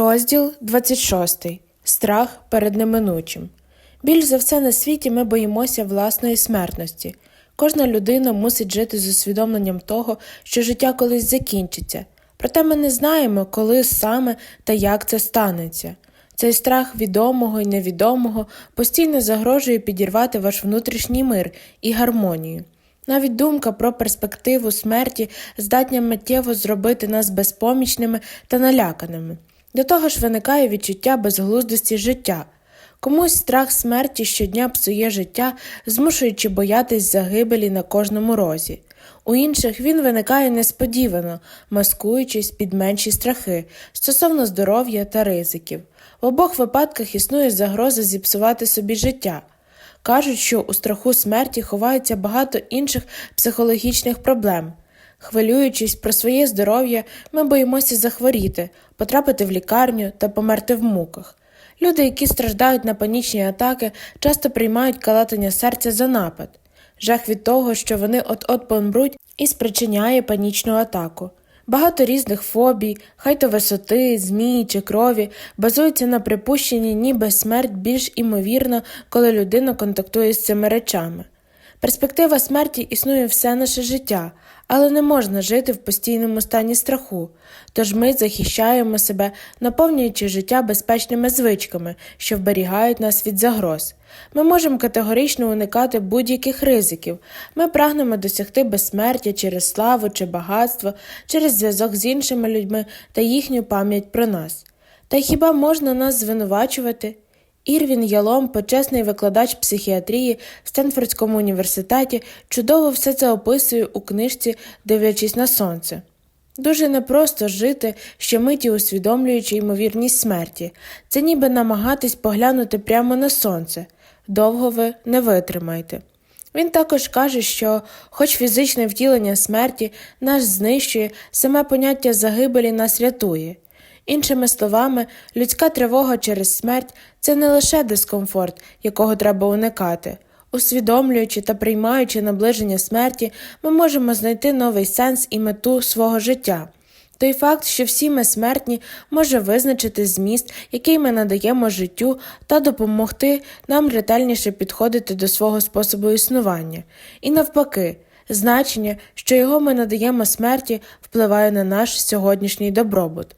Розділ 26. Страх перед неминучим. Більш за все на світі ми боїмося власної смертності. Кожна людина мусить жити з усвідомленням того, що життя колись закінчиться. Проте ми не знаємо, коли саме та як це станеться. Цей страх відомого і невідомого постійно загрожує підірвати ваш внутрішній мир і гармонію. Навіть думка про перспективу смерті здатня миттєво зробити нас безпомічними та наляканими. До того ж виникає відчуття безглуздості життя. Комусь страх смерті щодня псує життя, змушуючи боятись загибелі на кожному розі. У інших він виникає несподівано, маскуючись під менші страхи стосовно здоров'я та ризиків. В обох випадках існує загроза зіпсувати собі життя. Кажуть, що у страху смерті ховається багато інших психологічних проблем. Хвилюючись про своє здоров'я, ми боїмося захворіти, потрапити в лікарню та померти в муках. Люди, які страждають на панічні атаки, часто приймають калатання серця за напад. Жах від того, що вони от-от помруть, і спричиняє панічну атаку. Багато різних фобій, хай то висоти, змії чи крові, базуються на припущенні, ніби смерть більш імовірна, коли людина контактує з цими речами. Перспектива смерті існує все наше життя, але не можна жити в постійному стані страху, тож ми захищаємо себе, наповнюючи життя безпечними звичками, що вберігають нас від загроз. Ми можемо категорично уникати будь-яких ризиків. Ми прагнемо досягти безсмертя через славу чи багатство, через зв'язок з іншими людьми та їхню пам'ять про нас. Та хіба можна нас звинувачувати? Ірвін Ялом, почесний викладач психіатрії в Стенфордському університеті, чудово все це описує у книжці Дивлячись на сонце. Дуже непросто жити, щомиті усвідомлюючи ймовірність смерті, це ніби намагатись поглянути прямо на сонце. Довго ви не витримаєте. Він також каже, що, хоч фізичне втілення смерті нас знищує, саме поняття загибелі нас рятує. Іншими словами, людська тривога через смерть це не лише дискомфорт, якого треба уникати. Усвідомлюючи та приймаючи наближення смерті, ми можемо знайти новий сенс і мету свого життя. Той факт, що всі ми смертні, може визначити зміст, який ми надаємо життю, та допомогти нам ретельніше підходити до свого способу існування. І навпаки, значення, що його ми надаємо смерті, впливає на наш сьогоднішній добробут.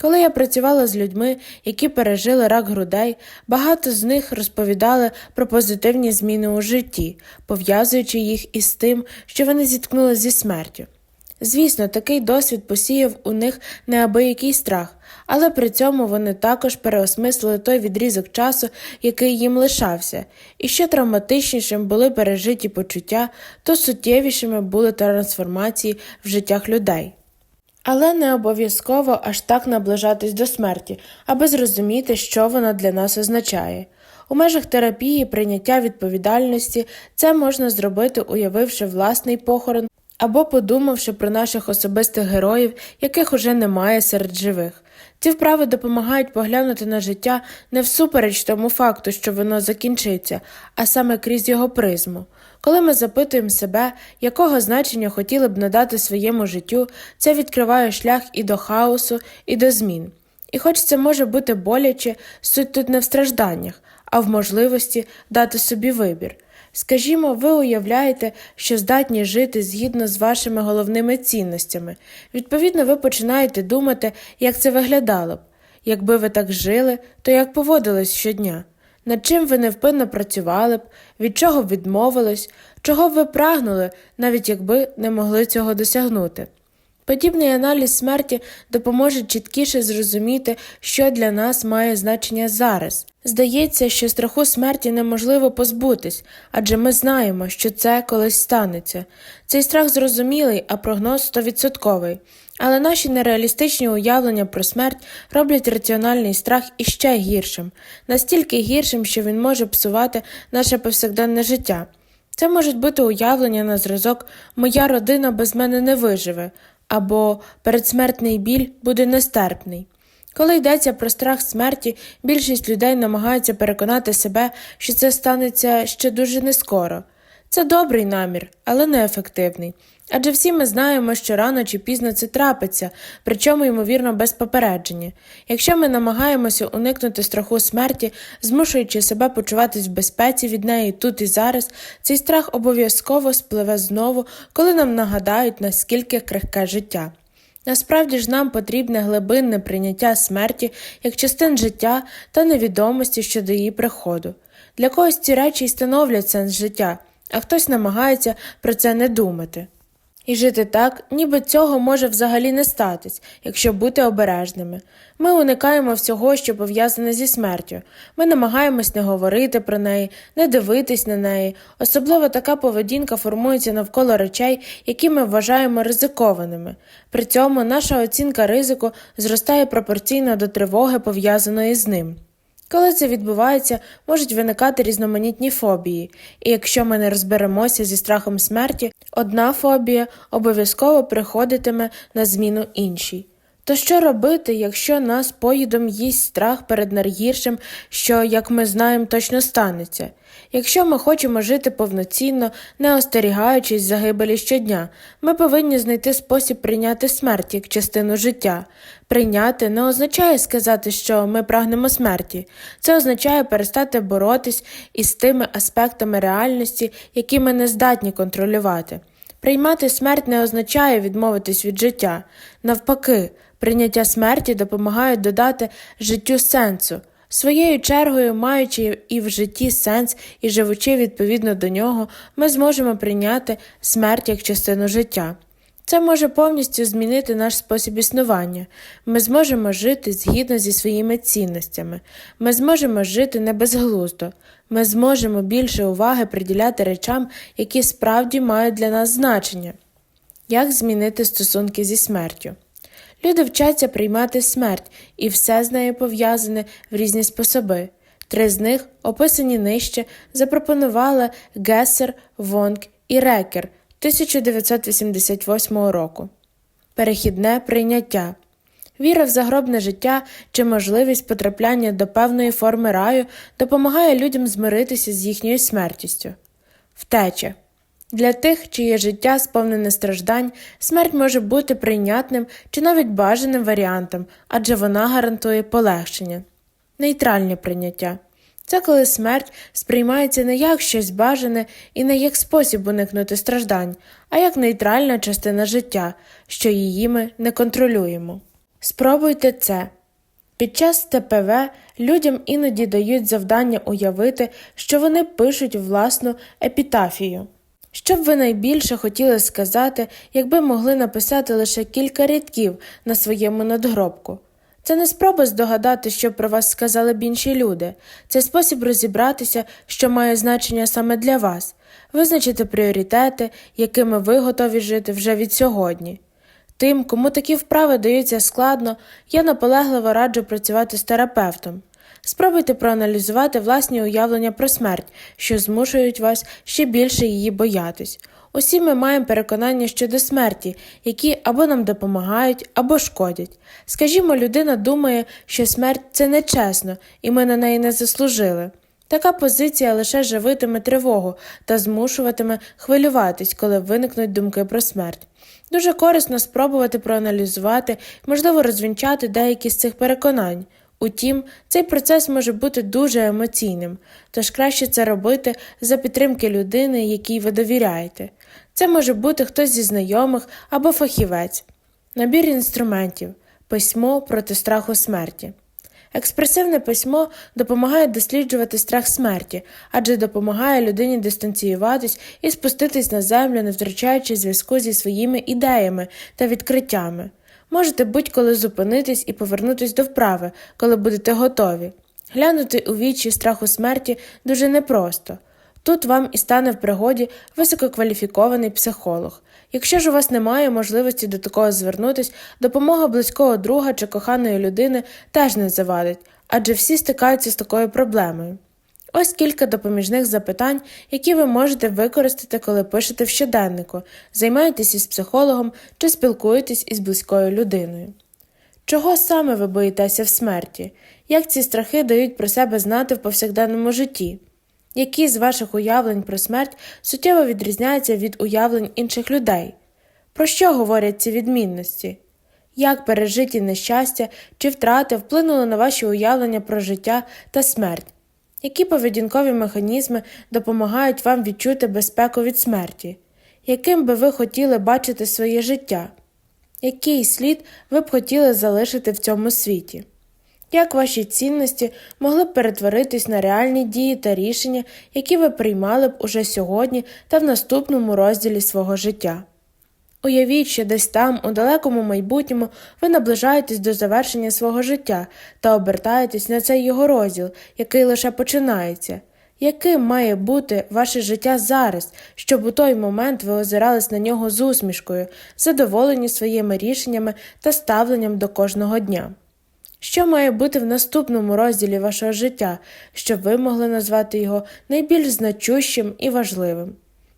Коли я працювала з людьми, які пережили рак грудей, багато з них розповідали про позитивні зміни у житті, пов'язуючи їх із тим, що вони зіткнулися зі смертю. Звісно, такий досвід посіяв у них неабиякий страх, але при цьому вони також переосмислили той відрізок часу, який їм лишався, і що травматичнішим були пережиті почуття, то суттєвішими були трансформації в життях людей. Але не обов'язково аж так наближатись до смерті, аби зрозуміти, що вона для нас означає. У межах терапії прийняття відповідальності це можна зробити, уявивши власний похорон або подумавши про наших особистих героїв, яких уже немає серед живих. Ці вправи допомагають поглянути на життя не всупереч тому факту, що воно закінчиться, а саме крізь його призму. Коли ми запитуємо себе, якого значення хотіли б надати своєму життю, це відкриває шлях і до хаосу, і до змін. І хоч це може бути боляче, суть тут не в стражданнях, а в можливості дати собі вибір. Скажімо, ви уявляєте, що здатні жити згідно з вашими головними цінностями. Відповідно, ви починаєте думати, як це виглядало б. Якби ви так жили, то як поводились щодня, над чим ви невпинно працювали б, від чого б відмовились, чого б ви прагнули, навіть якби не могли цього досягнути. Подібний аналіз смерті допоможе чіткіше зрозуміти, що для нас має значення зараз. Здається, що страху смерті неможливо позбутись, адже ми знаємо, що це колись станеться. Цей страх зрозумілий, а прогноз стовідсотковий. Але наші нереалістичні уявлення про смерть роблять раціональний страх іще гіршим, настільки гіршим, що він може псувати наше повсякденне життя. Це можуть бути уявлення на зразок Моя родина без мене не виживе або передсмертний біль буде нестерпний. Коли йдеться про страх смерті, більшість людей намагаються переконати себе, що це станеться ще дуже нескоро. Це добрий намір, але неефективний. Адже всі ми знаємо, що рано чи пізно це трапиться, причому, ймовірно, без попередження. Якщо ми намагаємося уникнути страху смерті, змушуючи себе почуватись в безпеці від неї тут і зараз, цей страх обов'язково спливе знову, коли нам нагадають, наскільки крихке життя. Насправді ж нам потрібне глибинне прийняття смерті як частин життя та невідомості щодо її приходу. Для когось ці речі й становлять сенс життя, а хтось намагається про це не думати. І жити так, ніби цього може взагалі не статись, якщо бути обережними. Ми уникаємо всього, що пов'язане зі смертю. Ми намагаємось не говорити про неї, не дивитись на неї. Особливо така поведінка формується навколо речей, які ми вважаємо ризикованими. При цьому наша оцінка ризику зростає пропорційно до тривоги, пов'язаної з ним. Коли це відбувається, можуть виникати різноманітні фобії, і якщо ми не розберемося зі страхом смерті, одна фобія обов'язково приходитиме на зміну іншій. То що робити, якщо нас поїдом їсть страх перед найгіршим, що, як ми знаємо, точно станеться? Якщо ми хочемо жити повноцінно, не остерігаючись загибелі щодня, ми повинні знайти спосіб прийняти смерть як частину життя. Прийняти не означає сказати, що ми прагнемо смерті, це означає перестати боротись із тими аспектами реальності, які ми не здатні контролювати. Приймати смерть не означає відмовитись від життя. Навпаки, прийняття смерті допомагає додати життю сенсу. Своєю чергою, маючи і в житті сенс і живучи відповідно до нього, ми зможемо прийняти смерть як частину життя. Це може повністю змінити наш спосіб існування. Ми зможемо жити згідно зі своїми цінностями, ми зможемо жити не безглуздо, ми зможемо більше уваги приділяти речам, які справді мають для нас значення. Як змінити стосунки зі смертю? Люди вчаться приймати смерть, і все з нею пов'язане в різні способи. Три з них, описані нижче, запропонували Гессер, Вонг і Рекер 1988 року. Перехідне прийняття. Віра в загробне життя чи можливість потрапляння до певної форми раю допомагає людям змиритися з їхньою смертістю. Втеча. Для тих, чиє життя сповнене страждань, смерть може бути прийнятним чи навіть бажаним варіантом, адже вона гарантує полегшення. Нейтральне прийняття це коли смерть сприймається не як щось бажане і не як спосіб уникнути страждань, а як нейтральна частина життя, що її ми не контролюємо. Спробуйте це. Під час ТПВ людям іноді дають завдання уявити, що вони пишуть власну епітафію. Що б ви найбільше хотіли сказати, якби могли написати лише кілька рядків на своєму надгробку? Це не спроба здогадати, що про вас сказали б інші люди, це спосіб розібратися, що має значення саме для вас, визначити пріоритети, якими ви готові жити вже від сьогодні. Тим, кому такі вправи даються складно, я наполегливо раджу працювати з терапевтом. Спробуйте проаналізувати власні уявлення про смерть, що змушують вас ще більше її боятись. Усі ми маємо переконання щодо смерті, які або нам допомагають, або шкодять. Скажімо, людина думає, що смерть це нечесно, і ми на неї не заслужили. Така позиція лише живитиме тривогу та змушуватиме хвилюватись, коли виникнуть думки про смерть. Дуже корисно спробувати проаналізувати, можливо, розвінчати деякі з цих переконань. Утім, цей процес може бути дуже емоційним, тож краще це робити за підтримки людини, якій ви довіряєте. Це може бути хтось зі знайомих або фахівець, набір інструментів, письмо проти страху смерті. Експресивне письмо допомагає досліджувати страх смерті, адже допомагає людині дистанціюватись і спуститись на землю, не втрачаючи зв'язку зі своїми ідеями та відкриттями. Можете будь-коли зупинитись і повернутись до вправи, коли будете готові. Глянути у вічі страху смерті дуже непросто. Тут вам і стане в пригоді висококваліфікований психолог. Якщо ж у вас немає можливості до такого звернутись, допомога близького друга чи коханої людини теж не завадить, адже всі стикаються з такою проблемою. Ось кілька допоміжних запитань, які ви можете використати, коли пишете в щоденнику, займаєтесь із психологом чи спілкуєтесь із близькою людиною. Чого саме ви боїтеся в смерті? Як ці страхи дають про себе знати в повсякденному житті? Які з ваших уявлень про смерть суттєво відрізняються від уявлень інших людей? Про що говорять ці відмінності? Як пережиті нещастя чи втрати вплинули на ваші уявлення про життя та смерть? Які поведінкові механізми допомагають вам відчути безпеку від смерті? Яким би ви хотіли бачити своє життя? Який слід ви б хотіли залишити в цьому світі? Як ваші цінності могли б перетворитись на реальні дії та рішення, які ви приймали б уже сьогодні та в наступному розділі свого життя? Уявіть, що десь там, у далекому майбутньому, ви наближаєтесь до завершення свого життя та обертаєтесь на цей його розділ, який лише починається. Яким має бути ваше життя зараз, щоб у той момент ви озирались на нього з усмішкою, задоволені своїми рішеннями та ставленням до кожного дня? Що має бути в наступному розділі вашого життя, щоб ви могли назвати його найбільш значущим і важливим?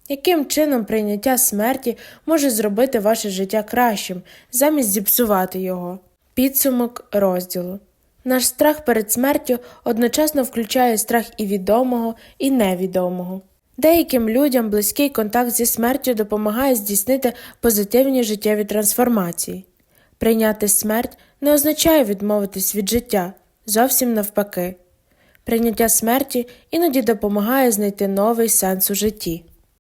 Яким чином прийняття смерті може зробити ваше життя кращим, замість зіпсувати його? Підсумок розділу. Наш страх перед смертю одночасно включає страх і відомого, і невідомого. Деяким людям близький контакт зі смертю допомагає здійснити позитивні життєві трансформації. Прийняти смерть не означає відмовитись від життя, зовсім навпаки. Прийняття смерті іноді допомагає знайти новий сенс у житті.